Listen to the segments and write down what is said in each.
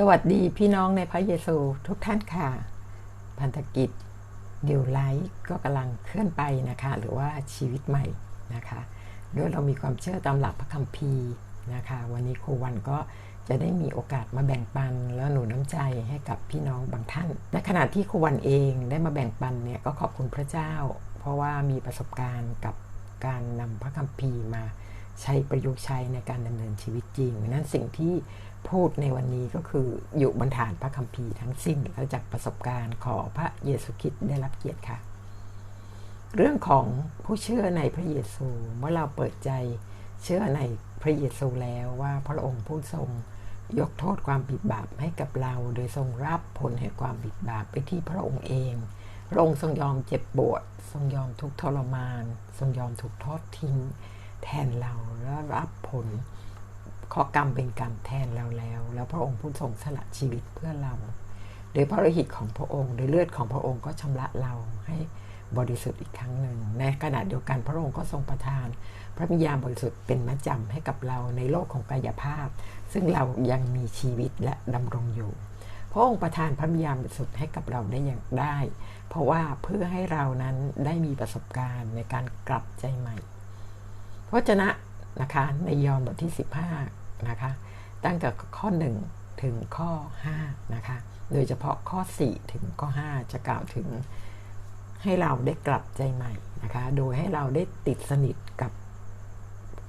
สวัสดีพี่น้องในพระเยซูทุกท่านค่ะ พันธกิจนิวไลท์ก็กำลังเคลื่อนไปนะคะ หรือว่าชีวิตใหม่นะคะด้วยเรามีความเชื่อตามหลักพระคัมภีร์นะคะ วันนี้ครูวันก็จะได้มีโอกาสมาแบ่งปันแล้วหนุนน้ำใจให้กับพี่น้องบางท่านในขณะที่ครูวันเองได้มาแบ่งปันเนี่ยก็ขอบคุณพระเจ้า เพราะว่ามีประสบการณ์กับการนำพระคัมภีร์มา ใช้ประยุกต์ใช้ในการดำเนินชีวิตจริงนั้นสิ่งที่พูดในวันนี้ก็คืออยู่บนฐานพระคัมภีร์ทั้งสิ้นและจากประสบการณ์ขอพระเยซูคริสต์ได้รับเกียรติค่ะ เรื่องของผู้เชื่อในพระเยซูเมื่อเราเปิดใจเชื่อในพระเยซูแล้วว่าพระองค์ผู้ทรงยกโทษความผิดบาปให้กับเรา โดยทรงรับผลแห่งความผิดบาปไปที่พระองค์เอง พระองค์ทรงยอมเจ็บปวด ทรงยอมทุกทรมาน ทรงยอมถูกทอดทิ้ง แทนเราและรับผลข้อกรรมเป็นกรรมแทนเราแล้ว แล้วพระองค์ผู้ทรงสละชีวิตเพื่อเรา โดยพระฤทธิ์ของพระองค์โดยเลือดของพระองค์ก็ชำระเราให้บริสุทธิ์อีกครั้งหนึ่งในขณะเดียวกันพระองค์ก็ทรงประทาน พระวิญญาณบริสุทธิ์เป็นมัจจำให้กับเราในโลกของกายภาพ ซึ่งเรายังมีชีวิตและดำรงอยู่ พระองค์ประทานพระวิญญาณบริสุทธิ์ให้กับเราได้อย่างได้ เพราะว่าเพื่อให้เรานั้นได้มีประสบการณ์ในการกลับใจใหม่ พระเจนะนะคะในยอห์นบทที่ 15นะคะตั้งแต่ข้อ 1 ถึงข้อ5นะคะโดยเฉพาะข้อ 4 ถึงข้อ 5 จะกล่าวถึงให้เราได้กลับใจใหม่นะคะโดยให้เราได้ติดสนิทกับ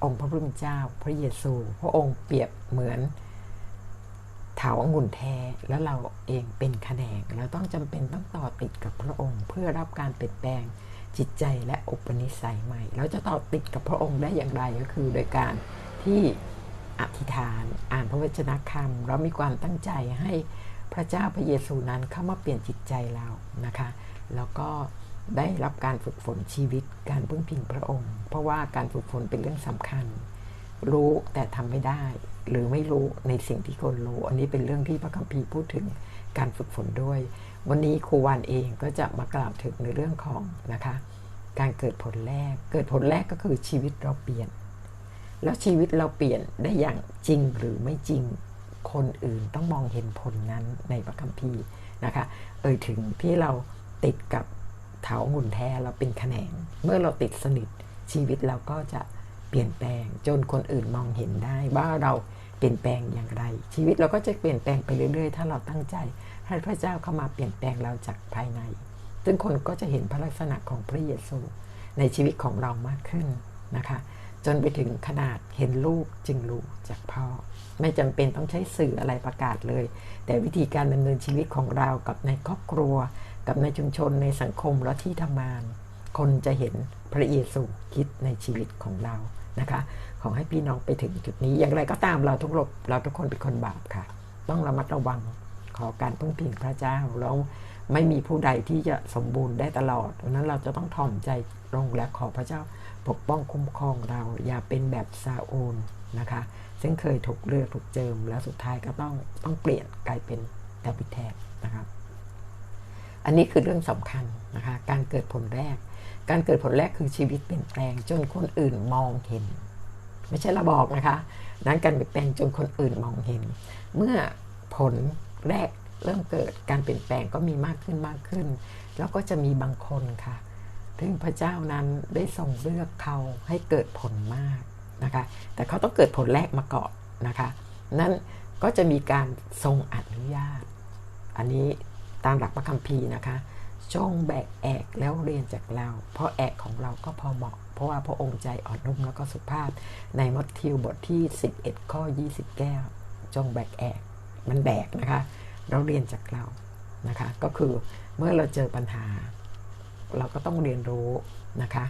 องค์พระผู้เป็นเจ้าพระเยซู พระองค์เปรียบเหมือนเถาองุ่นแท้แล้วเราเองเป็นแขนงเราต้องจำเป็นต้องต่อติดกับพระองค์ เพื่อรับการเปลี่ยนแปลง จิตใจและอุปนิสัยใหม่ เราจะต่อติดกับพระองค์ได้อย่างไรก็คือ โดยการที่อธิษฐานอ่านพระวจนะคำเรามีความตั้งใจให้พระเจ้าพระเยซูนั้นเข้ามาเปลี่ยนจิตใจเรานะคะ แล้วก็ได้รับการฝึกฝนชีวิตการพึ่งพิงพระองค์ เพราะว่าการฝึกฝนเป็นเรื่องสำคัญ รู้แต่ทำไม่ได้ หรือไม่รู้ในสิ่งที่คนรู้ อันนี้เป็นเรื่องที่พระคัมภีร์พูดถึงการฝึกฝนด้วย วันนี้ครูวานเองก็จะมากล่าวถึงในเรื่องของนะคะการเกิดผลแรก เกิดผลแรกก็คือชีวิตเราเปลี่ยน แล้วชีวิตเราเปลี่ยนได้อย่างจริงหรือไม่จริง คนอื่นต้องมองเห็นผลนั้นในพระคัมภีร์นะคะ เอ่ยถึงที่เราติดกับเถาหุ่นแท้เราเป็นแขนง เมื่อเราติดสนิทชีวิตเราก็จะเปลี่ยนแปลง จนคนอื่นมองเห็นได้ว่าเราเปลี่ยนแปลงอย่างไร ชีวิตเราก็จะเปลี่ยนแปลงไปเรื่อยๆ ถ้าเราตั้งใจ ให้พระเจ้าเข้ามาเปลี่ยนแปลงเราจากภายใน ซึ่งคนก็จะเห็นพระลักษณะของพระเยซูในชีวิตของเรามากขึ้นนะคะ จนไปถึงขนาดเห็นลูกจึงรู้จากพ่อ ไม่จำเป็นต้องใช้สื่ออะไรประกาศเลย แต่วิธีการดำเนินชีวิตของเรากับในครอบครัว กับในชุมชนในสังคมและที่ทำงาน คนจะเห็นพระเยซูคิดในชีวิตของเรานะคะขอให้พี่น้องไปถึงจุดนี้อย่างไรก็ตามเราทุกรบเราทุกคนเป็นคนบาปค่ะ ต้องระมัดระวัง อการพึ่งพิงพระเจ้าแล้วไม่มีผู้ใดที่จะสมบูรณ์ได้ตลอดดังนั้นเราจะต้องถ่อมใจลงและขอพระเจ้าปกป้องคุ้มครองเราอย่าเป็นแบบซาโอนนะคะ ซึ่งเคยถูกเลือกถูกเจิม แล้วสุดท้ายก็ต้องต้องเปลี่ยนกลายเป็นดาวิดแทนนะครับ อันนี้คือเรื่องสำคัญนะคะ การเกิดผลแรก การเกิดผลแรกคือชีวิตเปลี่ยนแปลงจนคนอื่นมองเห็น ไม่ใช่เราบอกนะคะ นั้นการเปลี่ยนแปลงจนคนอื่นมองเห็น เมื่อผล แรกเริ่มเกิดการเปลี่ยนแปลงก็มีมากขึ้นมากขึ้น แล้วก็จะมีบางคนค่ะถึงพระเจ้านั้นได้ทรงเลือกเขาให้เกิดผลมากนะคะ แต่เขาต้องเกิดผลแรกมาก่อนนะคะ นั้นก็จะมีการทรงอนุญาต อันนี้ตามหลักพระคัมภีร์นะคะจงแบกแอกแล้วเรียนจากเรา เพราะแอกของเราก็พอเหมาะ เพราะว่าพระองค์ใจอ่อนนุ่มแล้วก็สุภาพ ในมัทธิวบทที่ 11 ข้อ 29 จงแบกแอก มันแบกนะคะ เราเรียนจากเรานะคะ ก็คือเมื่อเราเจอปัญหา เราก็ต้องเรียนรู้นะคะ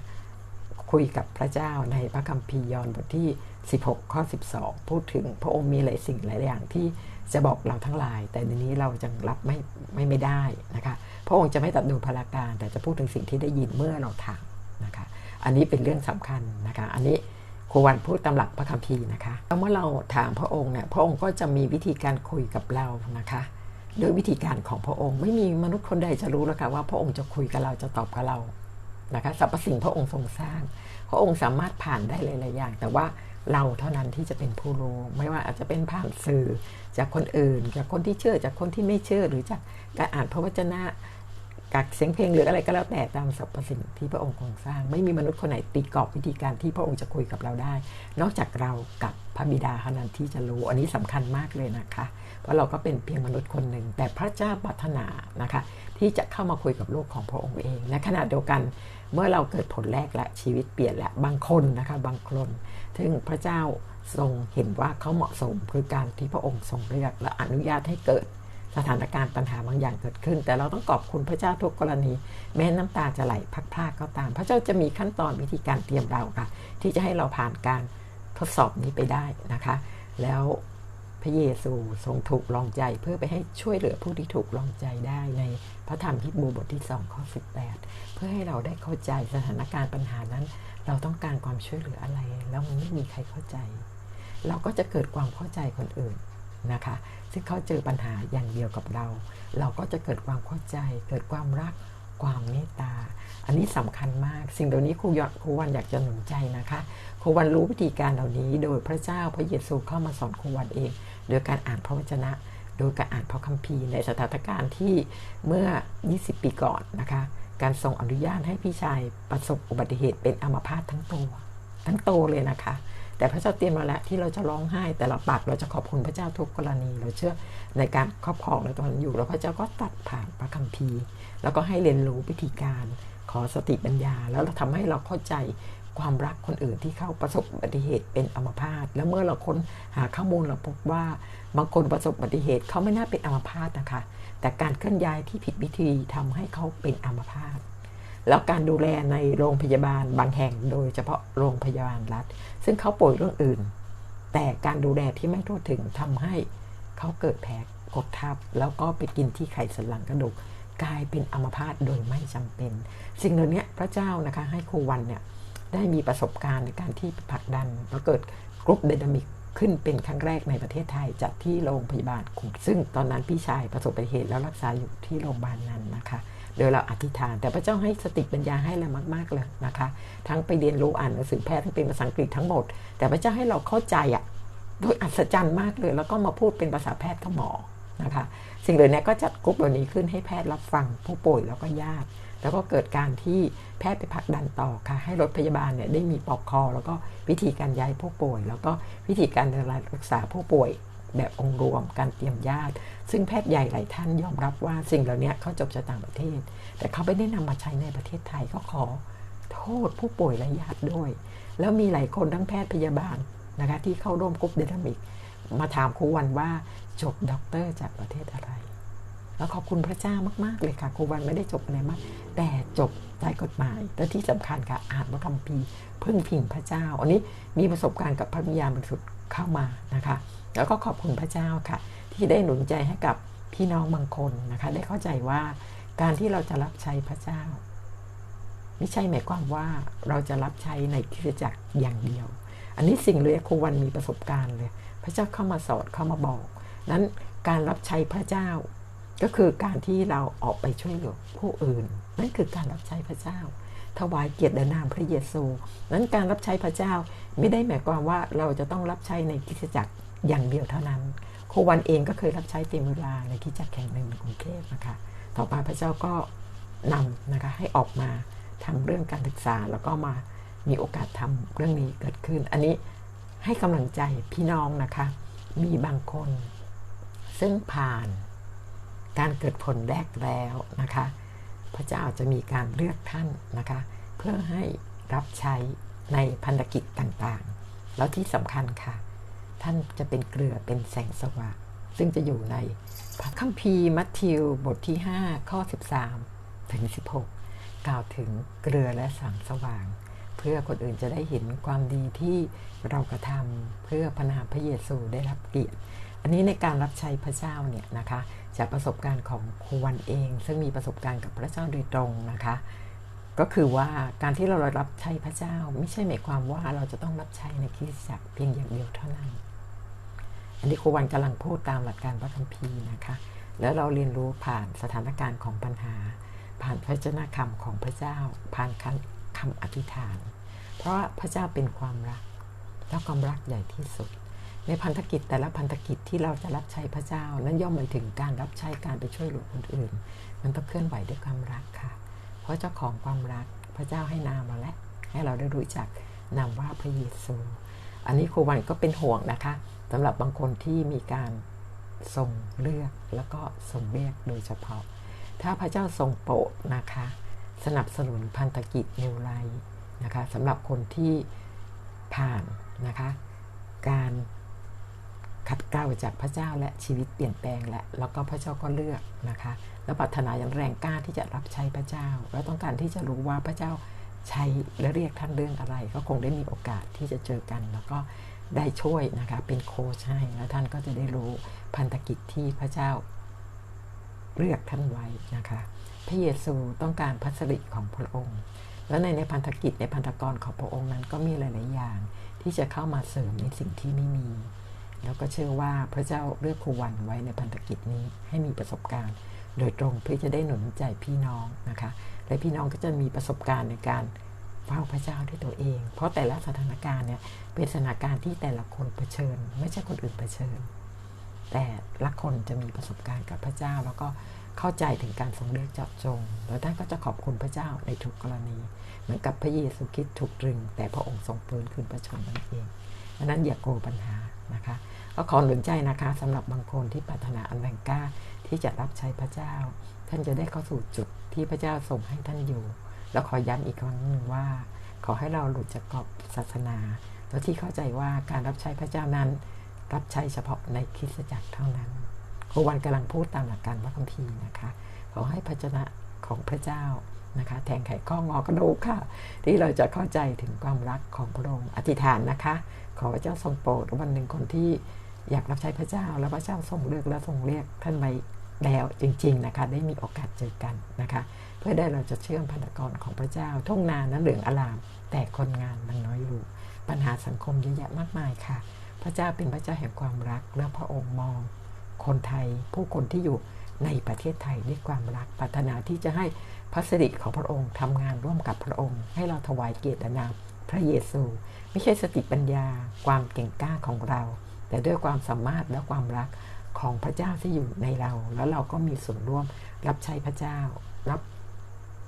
คุยกับพระเจ้าในพระคัมภีร์ยอห์นบทที่ 16 ข้อ 12 พูดถึงพระองค์มีหลายสิ่งหลายอย่างที่จะบอกเราทั้งหลาย แต่ในนี้เราจะรับไม่ไม่ไม่ได้นะคะพระองค์จะไม่ตัดดูพลาการ แต่จะพูดถึงสิ่งที่ได้ยินเมื่อเราถามนะคะ อันนี้เป็นเรื่องสำคัญนะคะ อันนี้ ครูวันพูดตำหลักพระคัมภีร์นะคะแล้วเมื่อเราถามพระองค์เนี่ยพระองค์ก็จะมีวิธีการคุยกับเรานะคะโดยวิธีการของพระองค์ ไม่มีมนุษย์คนใดจะรู้แล้วค่ะว่าพระองค์จะคุยกับเราจะตอบกับเรานะคะสรรพสิ่งพระองค์ทรงสร้าง พระองค์สามารถผ่านได้หลายๆอย่าง แต่ว่าเราเท่านั้นที่จะเป็นผู้รู้ ไม่ว่าอาจจะเป็นผ่านสื่อจากคนอื่น จากคนที่เชื่อจากคนที่ไม่เชื่อหรือจากการอ่านพระวจนะ จากเสียงเพลงหรืออะไรก็แล้วแต่ตามสรรพสิ่งที่พระองค์ทรงสร้าง ไม่มีมนุษย์คนไหนตีกรอบวิธีการที่พระองค์จะคุยกับเราได้ นอกจากเรากับพระบิดาเท่านั้นที่จะรู้อันนี้สำคัญมากเลยนะคะ เพราะเราก็เป็นเพียงมนุษย์คนหนึ่ง แต่พระเจ้าปรารถนานะคะ ที่จะเข้ามาคุยกับโลกของพระองค์เองและขณะเดียวกันเมื่อเราเกิดผลแรกและชีวิตเปลี่ยนและบางคนนะคะบางคนซึ่งพระเจ้าทรงเห็นว่าเขาเหมาะสมคือการที่พระองค์ทรงเลือกและอนุญาตให้เกิด สถานการณ์ปัญหาบางอย่างเกิดขึ้น แต่เราต้องขอบคุณพระเจ้าทุกกรณี แม้น้ำตาจะไหลพักพลากก็ตาม พระเจ้าจะมีขั้นตอนวิธีการเตรียมเราค่ะ ที่จะให้เราผ่านการทดสอบนี้ไปได้นะคะ แล้วพระเยซูทรงถูกลองใจเพื่อไปให้ช่วยเหลือผู้ที่ถูกลองใจได้ในพระธรรมฮิบรูบทที่2ข้อ18 เพื่อให้เราได้เข้าใจสถานการณ์ปัญหานั้น เราต้องการความช่วยเหลืออะไร แล้วมันไม่มีใครเข้าใจ เราก็จะเกิดความเข้าใจคนอื่น นะคะ ซึ่งเขาเจอปัญหาอย่างเดียวกับเรา เราก็จะเกิดความเข้าใจ เกิดความรัก ความเมตตา อันนี้สำคัญมาก สิ่งเหล่านี้ครูยอดครูวันอยากจะหนุนใจนะคะครูวันรู้วิธีการเหล่านี้ โดยพระเจ้าพระเยซูเข้ามาสอนครูวันเอง โดยการอ่านพระวจนะ โดยการอ่านพระคัมภีร์ในสถานการณ์ที่เมื่อ 20 ปีก่อนนะคะการทรงอนุญาตให้พี่ชายประสบอุบัติเหตุเป็นอัมพาตทั้งตัว ทั้งโตเลยนะคะ แต่พระเจ้าเตรียมมาแล้วที่เราจะร้องไห้ แต่ละปากเราจะขอบคุณพระเจ้าทุกกรณี เราเชื่อในการครอบครองในตอนนั้นอยู่ แล้วพระเจ้าก็ตัดผ่านพระคัมภีร์ แล้วก็ให้เรียนรู้วิธีการขอสติปัญญา แล้วเราทำให้เราเข้าใจความรักคนอื่นที่เข้าประสบอุบัติเหตุเป็นอัมพาตแล้วเมื่อเราค้นหาข้อมูลเราพบว่าบางคนประสบอุบัติเหตุเขาไม่น่าเป็นอัมพาตนะคะ แต่การเคลื่อนย้ายที่ผิดวิธีทำให้เขาเป็นอัมพาต แล้วการดูแลในโรงพยาบาลบางแห่งโดยเฉพาะโรงพยาบาลรัฐ ซึ่งเขาป่วยเรื่องอื่น แต่การดูแลที่ไม่ทั่วถึงทำให้เขาเกิดแผลกดทับ แล้วก็ไปกินที่ไขสันหลังกระดูกกลายเป็นอัมพาตโดยไม่จำเป็น สิ่งเหล่านี้พระเจ้านะคะให้ครูวันเนี่ยได้มีประสบการณ์ในการที่ผลักดันแล้วเกิดกรุ๊ปเดนามิกขึ้นเป็นครั้งแรกในประเทศไทยจากที่โรงพยาบาลคุมซึ่งตอนนั้นพี่ชายประสบอุบัติเหตุแล้วรักษาอยู่ที่โรงพยาบาลนั้นนะคะ โดยเราอธิษฐาน แต่พระเจ้าให้สติปัญญาให้เรามาก ๆ เลยนะคะ ทั้งไปเรียนรู้อ่านหนังสือแพทย์ที่เป็นภาษาอังกฤษทั้งหมด แต่พระเจ้าให้เราเข้าใจอะโดยอัศจรรย์มากเลย แล้วก็มาพูดเป็นภาษาแพทย์กับหมอนะคะ สิ่งเหล่านี้ก็จัดกลุ่มเหล่านี้ขึ้นให้แพทย์รับฟังผู้ป่วยแล้วก็ญาติ แล้วก็เกิดการที่แพทย์ไปผักดันต่อค่ะ ให้รถพยาบาลเนี่ยได้มีปลอกคอ แล้วก็วิธีการย้ายผู้ป่วย แล้วก็วิธีการดูแลรักษาผู้ป่วย แบบองค์รวม การเตรียมญาติ ซึ่งแพทย์ใหญ่หลายท่านยอมรับว่าสิ่งเหล่านี้เขาจบจากต่างประเทศ แต่เขาไม่ได้นำมาใช้ในประเทศไทยก็ขอโทษผู้ป่วยและญาติด้วย แล้วมีหลายคนทั้งแพทย์พยาบาลนะคะที่เข้าร่วมกลุ่มเดนามิก มาถามครูวันว่าจบด็อกเตอร์จากประเทศอะไรแล้วขอบคุณพระเจ้ามาก ๆ เลยค่ะครูวันไม่ได้จบอะไรมาก แต่จบใต้กฎหมาย และที่สำคัญค่ะอ่านพระคัมภีร์พึ่งพิงพระเจ้า อันนี้มีประสบการณ์กับพระวิญญาณบริสุทธิ์ เข้ามานะคะ แล้วก็ขอบคุณพระเจ้าค่ะ ที่ได้หนุนใจให้กับพี่น้องบางคนนะคะ ได้เข้าใจว่าการที่เราจะรับใช้พระเจ้า ไม่ใช่หมายความว่าเราจะรับใช้ในคริสตจักรอย่างเดียว อันนี้สิ่งเลยครูวันมีประสบการณ์เลย พระเจ้าเข้ามาสอนเข้ามาบอก นั้นการรับใช้พระเจ้า ก็คือการที่เราออกไปช่วยเหลือผู้อื่น นั่นคือการรับใช้พระเจ้า ถวายเกียรติแด่นามพระเยซู นั้นการรับใช้พระเจ้าไม่ได้หมายความว่าเราจะต้องรับใช้ในคริสตจักรอย่างเดียวเท่านั้น โควันเองก็เคยรับใช้เต็มเวลาในคริสตจักรแห่งหนึ่งในกรุงเทพนะคะต่อมาพระเจ้าก็นำนะคะให้ออกมาทำเรื่องการศึกษาแล้วก็มามีโอกาสทำเรื่องนี้เกิดขึ้น อันนี้ให้กำลังใจพี่น้องนะคะ มีบางคน ซึ่งผ่านการเกิดผลแรกแล้วนะคะ พระเจ้าจะมีการเลือกท่านนะคะ เพื่อให้รับใช้ในพันธกิจต่างๆ แล้วที่สำคัญค่ะ ท่านจะเป็นเกลือเป็นแสงสว่างซึ่งจะอยู่ในพระคัมภีร์มัทธิวบทที่ 5 ข้อ 13 ถึง 16 กล่าวถึงเกลือและแสงสว่าง เพื่อคนอื่นจะได้เห็นความดีที่เรากระทำเพื่อพนาพระเยซูได้รับเกียรติ อันนี้ในการรับใช้พระเจ้าเนี่ยนะคะจากประสบการณ์ของครูวันเอง ซึ่งมีประสบการณ์กับพระเจ้าโดยตรงนะคะ ก็คือว่าการที่เรารับใช้พระเจ้า ไม่ใช่หมายความว่าเราจะต้องรับใช้ในคริสตจักรเพียงอย่างเดียวเท่านั้น อันนี้ครูวันกำลังพูดตามหลักการพระคัมภีร์นะคะ แล้วเราเรียนรู้ผ่านสถานการณ์ของปัญหา ผ่านพระเจ้าคำของพระเจ้า ผ่านคำอธิษฐาน เพราะพระเจ้าเป็นความรัก แล้วความรักใหญ่ที่สุด ในพันธกิจแต่ละพันธกิจที่เราจะรับใช้พระเจ้า นั้นย่อมหมายถึงการรับใช้การไปช่วยเหลือคนอื่น มันต้องเคลื่อนไหวด้วยความรักค่ะ เพราะเจ้าของความรักพระเจ้าให้นามมาแล้วให้เราได้รู้จักนามว่าพระเยซู อันนี้ครูวันก็เป็นห่วงนะคะสำหรับบางคนที่มีการทรงเลือกแล้วก็ทรงเรียกโดยเฉพาะ ถ้าพระเจ้าทรงโปรดนะคะ สนับสนุนพันธกิจนิวไลนะคะสำหรับคนที่ผ่านนะคะ การ ขัดเกลาจากพระเจ้าและชีวิตเปลี่ยนแปลงและแล้วก็พระเจ้าก็เลือกนะคะ แล้วปรารถนาอย่างแรงกล้าที่จะรับใช้พระเจ้า แล้วต้องการที่จะรู้ว่าพระเจ้าใช้และเรียกท่านเรื่องอะไร ก็คงได้มีโอกาสที่จะเจอกัน แล้วก็ได้ช่วยนะคะเป็นโค้ชให้แล้วท่านก็จะได้รู้พันธกิจที่พระเจ้าเลือกท่านไว้นะคะ พระเยซูต้องการพัสริของพระองค์ แล้วในในพันธกิจในพันธกรของพระองค์นั้นก็มีหลาย ๆ อย่าง ที่จะเข้ามาเสริมในสิ่งที่ไม่มี แล้วก็เชื่อว่าพระเจ้าเลือกครูวันไว้ในพันธกิจนี้ให้มีประสบการณ์ โดยตรงเพื่อจะได้หนุนใจพี่น้องนะคะ และพี่น้องก็จะมีประสบการณ์ในการเฝ้าพระเจ้าด้วยตัวเอง เพราะแต่ละสถานการณ์เนี่ยเป็นสถานการณ์ที่แต่ละคนเผชิญ ไม่ใช่คนอื่นเผชิญ แต่ละคนจะมีประสบการณ์กับพระเจ้า แล้วก็เข้าใจถึงการทรงเลือกเจาะจง แล้วท่านก็จะขอบคุณพระเจ้าในทุกกรณี เหมือนกับพระเยซูคริสต์ถูกตรึง แต่พระองค์ทรงฟื้นคืนพระชนนั่นเอง ดังนั้นอย่ากลัวปัญหานะคะก็ขอหนุนใจนะคะสำหรับบางคนที่ปรารถนาอันแรงกล้าที่จะรับใช้พระเจ้า ท่านจะได้เข้าสู่จุดที่พระเจ้าทรงให้ท่านอยู่ แล้วขอย้ำอีกครั้งหนึ่งว่า ขอให้เราหลุดจากกรอบศาสนา แล้วที่เข้าใจว่าการรับใช้พระเจ้านั้น รับใช้เฉพาะในคริสตจักรเท่านั้นควันกำลังพูดตามหลักการพระคัมภีร์นะคะ ขอให้พระเจ้าของพระเจ้า นะคะแทงไขข้องอกระดูกค่ะ ที่เราจะเข้าใจถึงความรักของพระองค์อธิษฐานนะคะ ขอพระเจ้าทรงโปรดวันหนึ่งคนที่อยากรับใช้พระเจ้า แล้วพระเจ้าทรงเลือกและทรงเรียกท่านไปแล้วจริง ๆ นะคะ ได้มีโอกาสเจอกันนะคะ เพื่อได้เราจะเชื่อมพันธกรของพระเจ้าทุ่งนานั้นเหลืองอลาม แต่คนงานมันน้อยอยู่ปัญหาสังคมเยอะแยะมากมายค่ะ พระเจ้าเป็นพระเจ้าแห่งความรักและพระองค์มอง คนไทยผู้คนที่อยู่ในประเทศไทยด้วยความรักปรารถนาที่จะให้ พระสิริของพระองค์ทำงานร่วมกับพระองค์ ให้เราถวายเกียรตินามพระเยซู ไม่ใช่สติปัญญา ความเก่งกล้าของเรา แต่ด้วยความสามารถและความรักของพระเจ้าที่อยู่ในเรา แล้วเราก็มีส่วนร่วมรับใช้พระเจ้า รับ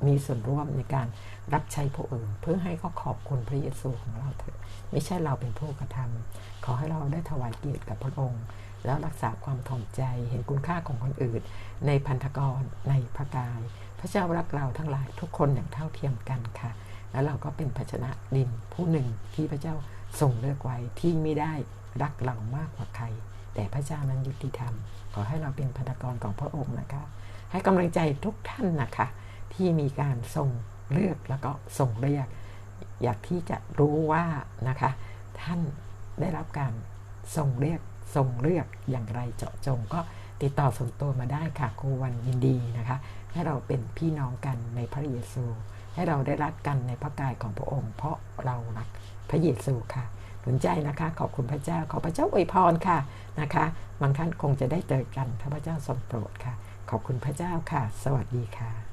มีส่วนร่วมในการรับใช้ผู้อื่น เพื่อให้เขาขอบคุณพระเยซูของเราเถอะ ไม่ใช่เราเป็นผู้กระทำขอให้เราได้ถวายเกียรติกับพระองค์ แล้วรักษาความถ่อมใจเห็นคุณค่าของคนอื่น ในพันธกรในพระกาย พระเจ้ารักเราทั้งหลายทุกคนอย่างเท่าเทียมกันค่ะ แล้วเราก็เป็นภาชนะดินผู้หนึ่งที่พระเจ้าทรงเลือกไว้ที่ไม่ได้รักเรามากกว่าใคร แต่พระเจ้านั้นยุติธรรม ขอให้เราเป็นพันธกรของพระองค์นะคะ ให้กำลังใจทุกท่านนะคะ ที่มีการทรงเลือกแล้วก็ทรงเรียก อยากที่จะรู้ว่านะคะ ท่านได้รับการทรงเรียกทรงเลือกอย่างไรเจาะจงก็ ติดต่อส่วนตัวมาได้ค่ะครูวันยินดีนะคะ ให้เราเป็นพี่น้องกันในพระเยซู ให้เราได้รักกันในพระกายของพระองค์ เพราะเรารักพระเยซูค่ะสนใจนะคะขอบคุณพระเจ้าขอพระเจ้าอวยพรค่ะนะคะบางท่านคงจะได้เจอกันถ้าพระเจ้าทรงโปรดค่ะ ขอบคุณพระเจ้าค่ะ สวัสดีค่ะ